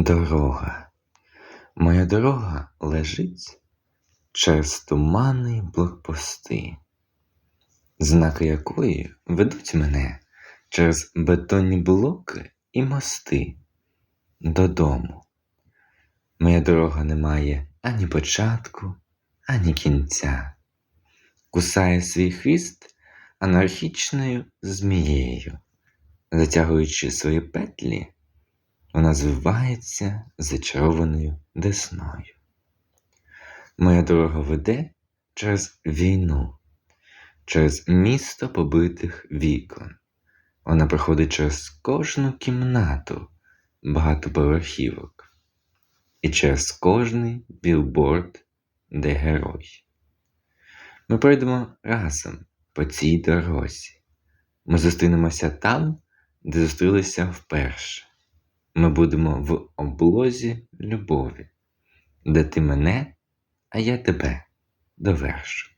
Дорога. Моя дорога лежить через тумани блокпости, знаки якої ведуть мене через бетонні блоки і мости додому. Моя дорога не має ані початку, ані кінця, кусає свій хвіст анархічною змією, затягуючи свої петлі. Вона звивається зачарованою десною. Моя дорога веде через війну, через місто побитих вікон. Вона проходить через кожну кімнату багатоповерхівок і через кожний білборд, де герой. Ми пройдемо разом по цій дорозі. Ми зустрінемося там, де зустрілися вперше. Ми будемо в облозі любові, де ти мене, а я тебе довершу.